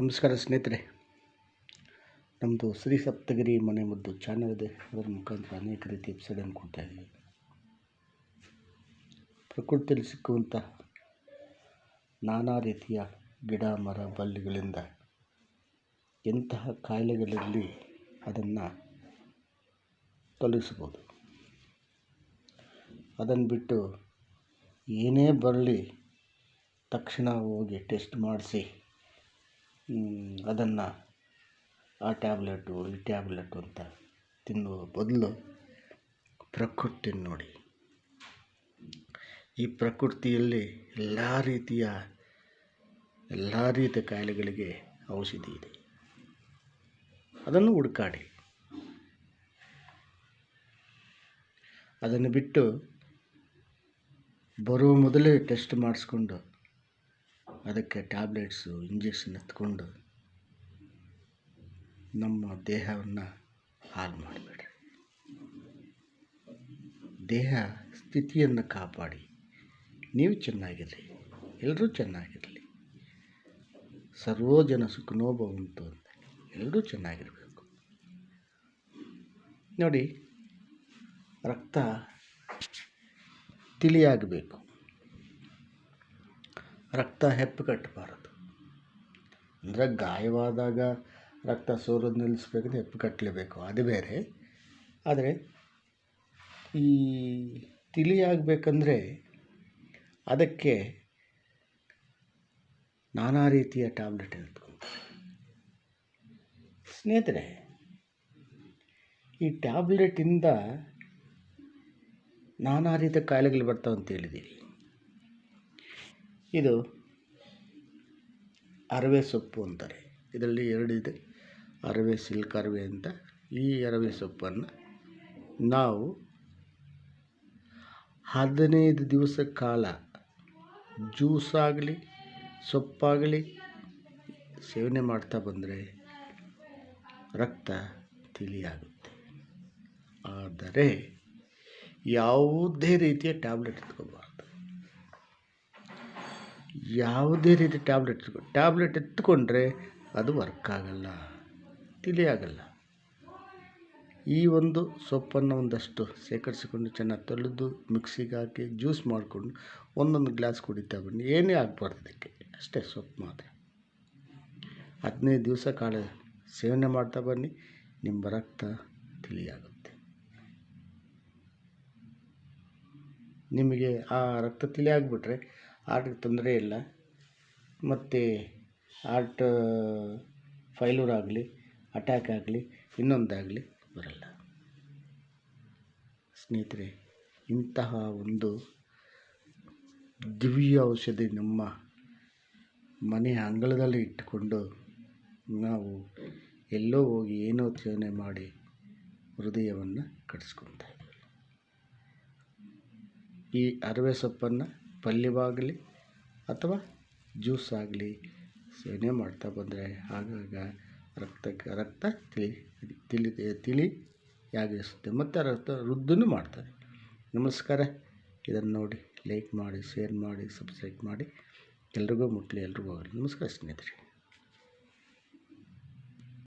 ನಮಸ್ಕಾರ ಸ್ನೇಹಿತರೆ. ನಮ್ಮದು ಶ್ರೀ ಸಪ್ತಗಿರಿ ಮನೆ ಮದ್ದು ಚಾನಲ್ ಇದೆ. ಅದರ ಮುಖಾಂತರ ಅನೇಕ ರೀತಿ ಎಪಿಸೋಡನ್ನು ಕೊಡ್ತಾ ಇದ್ದೀವಿ. ಪ್ರಕೃತಿಯಲ್ಲಿ ಸಿಕ್ಕುವಂಥ ನಾನಾ ರೀತಿಯ ಗಿಡ, ಮರ, ಬಳ್ಳಿಗಳಿಂದ ಎಂತಹ ಕಾಯಿಲೆಗಳಲ್ಲಿ ಅದನ್ನು ತೊಲಗಿಸ್ಬೋದು ಅದನ್ನು ಬಿಟ್ಟು ಏನೇ ಬರಲಿ ತಕ್ಷಣ ಹೋಗಿ ಟೆಸ್ಟ್ ಮಾಡಿಸಿ ಅದನ್ನು ಆ ಟ್ಯಾಬ್ಲೆಟು ಈ ಟ್ಯಾಬ್ಲೆಟು ಅಂತ ತಿನ್ನುವ ಬದಲು ಪ್ರಕೃತಿನ ನೋಡಿ. ಈ ಪ್ರಕೃತಿಯಲ್ಲಿ ಎಲ್ಲ ರೀತಿಯ ಎಲ್ಲ ರೀತಿಯ ಕಾಯಿಲೆಗಳಿಗೆ ಔಷಧಿ ಇದೆ. ಅದನ್ನು ಹುಡುಕಾಡಿ. ಅದನ್ನು ಬಿಟ್ಟು ಬರುವ ಮೊದಲೇ ಟೆಸ್ಟ್ ಮಾಡಿಸ್ಕೊಂಡು ಅದಕ್ಕೆ ಟ್ಯಾಬ್ಲೆಟ್ಸು, ಇಂಜೆಕ್ಷನ್ ಎತ್ಕೊಂಡು ನಮ್ಮ ದೇಹವನ್ನು ಹಾಳು ಮಾಡಬೇಡ್ರಿ. ದೇಹ ಸ್ಥಿತಿಯನ್ನು ಕಾಪಾಡಿ. ನೀವು ಚೆನ್ನಾಗಿರಲಿ, ಎಲ್ಲರೂ ಚೆನ್ನಾಗಿರಲಿ. ಸರ್ವೋಜನ ಸುಖನೋ ಭವಂತು ಅಂತ ಎಲ್ಲರೂ ಚೆನ್ನಾಗಿರಬೇಕು. ನೋಡಿ, ರಕ್ತ ತಿಳಿಯಾಗಬೇಕು. ರಕ್ತ ಹೆಪ್ಪು ಕಟ್ಟಬಾರದು. ಅಂದರೆ ಗಾಯವಾದಾಗ ರಕ್ತ ಸೋರೋದು ನಿಲ್ಲಿಸ್ಬೇಕಂದ್ರೆ ಹೆಪ್ಪು ಕಟ್ಟಲೇಬೇಕು. ಅದು ಬೇರೆ. ಆದರೆ ಈ ತಿಳಿಯಾಗಬೇಕಂದ್ರೆ ಅದಕ್ಕೆ ನಾನಾ ರೀತಿಯ ಟ್ಯಾಬ್ಲೆಟ್ ಇರುತ್ತೆ ಸ್ನೇಹಿತರೆ, ಈ ಟ್ಯಾಬ್ಲೆಟಿಂದ ನಾನಾ ರೀತಿಯ ಕಾಯಿಲೆಗಳು ಬರ್ತಾವಂತ ಅಂತ ಹೇಳಿದ್ದೀವಿ ಇದು ಅರವೆ ಸೊಪ್ಪು ಅಂತಾರೆ. ಇದರಲ್ಲಿ ಎರಡಿದೆ, ಅರವೆ ಸಿಲ್ಕ್ ಅರವೆ ಅಂತ. ಈ ಅರವೆ ಸೊಪ್ಪನ್ನು ನಾವು ಹದಿನೈದು ದಿವಸ ಕಾಲ ಜ್ಯೂಸ್ ಆಗಲಿ, ಸೊಪ್ಪಾಗಲಿ ಸೇವನೆ ಮಾಡ್ತಾ ಬಂದರೆ ರಕ್ತ ತಿಳಿಯಾಗುತ್ತೆ. ಆದರೆ ಯಾವುದೇ ರೀತಿಯ ಟ್ಯಾಬ್ಲೆಟ್ ಎತ್ಕೋಬಾರ್ದು ಯಾವುದೇ ರೀತಿ ಟ್ಯಾಬ್ಲೆಟ್ ಟ್ಯಾಬ್ಲೆಟ್ ಎತ್ಕೊಂಡ್ರೆ ಅದು ವರ್ಕ್ ಆಗಲ್ಲ ತಿಳಿಯಾಗಲ್ಲ ಈ ಒಂದು ಸೊಪ್ಪನ್ನು ಒಂದಷ್ಟು ಶೇಖರಿಸಿಕೊಂಡು ಚೆನ್ನಾಗಿ ತೊಳೆದು ಮಿಕ್ಸಿಗೆ ಹಾಕಿ ಜ್ಯೂಸ್ ಮಾಡಿಕೊಂಡು ಒಂದೊಂದು ಗ್ಲಾಸ್ ಕುಡಿತಾ ಬನ್ನಿ. ಏನೇ ಆಗಬಾರ್ದು ಅದಕ್ಕೆ ಅಷ್ಟೇ ಸೊಪ್ಪು ಮಾತ್ರ. ಹದಿನೈದು ದಿವಸ ಕಾಳು ಸೇವನೆ ಮಾಡ್ತಾ ಬನ್ನಿ. ನಿಮ್ಮ ರಕ್ತ ತಿಳಿಯಾಗುತ್ತೆ. ನಿಮಗೆ ಆ ರಕ್ತ ತಿಳಿ ಹಾರ್ಟಿಗೆ ತೊಂದರೆ ಇಲ್ಲ. ಮತ್ತು ಆರ್ಟ್ ಫೈಲೂರ್ ಆಗಲಿ, ಅಟ್ಯಾಕ್ ಆಗಲಿ, ಇನ್ನೊಂದಾಗಲಿ ಬರಲ್ಲ. ಸ್ನೇಹಿತರೆ, ಇಂತಹ ಒಂದು ದಿವ್ಯ ಔಷಧಿ ನಮ್ಮ ಮನೆ ಅಂಗಳದಲ್ಲಿ ಇಟ್ಟುಕೊಂಡು ನಾವು ಎಲ್ಲೋ ಹೋಗಿ ಏನೋ ಸೇವನೆ ಮಾಡಿ ಹೃದಯವನ್ನು ಕಟ್ಸ್ಕೊತಾ ಇದ್ದೀವಿ. ಈ ಅರವೆ ಸೊಪ್ಪನ್ನು ಪಲ್ಯವಾಗಲಿ ಅಥವಾ ಜ್ಯೂಸ್ ಆಗಲಿ ಸೇವನೆ ಮಾಡ್ತಾ ಬಂದರೆ ಆಗಾಗ ರಕ್ತಕ್ಕೆ ರಕ್ತ ತಿಳಿ ತಿಳಿ ತಿಳಿಯಾಗಿಸುತ್ತೆ ಮತ್ತು ರಕ್ತ ವೃದ್ಧಿನೂ ಮಾಡ್ತಾರೆ. ನಮಸ್ಕಾರ. ಇದನ್ನು ನೋಡಿ ಲೈಕ್ ಮಾಡಿ ಶೇರ್ ಮಾಡಿ ಸಬ್ಸ್ಕ್ರೈಬ್ ಮಾಡಿ. ಎಲ್ರಿಗೂ ಮುಟ್ಟಲಿ ಎಲ್ರಿಗೂ ಆಗಲಿ ನಮಸ್ಕಾರ ಸ್ನೇಹಿತರೆ.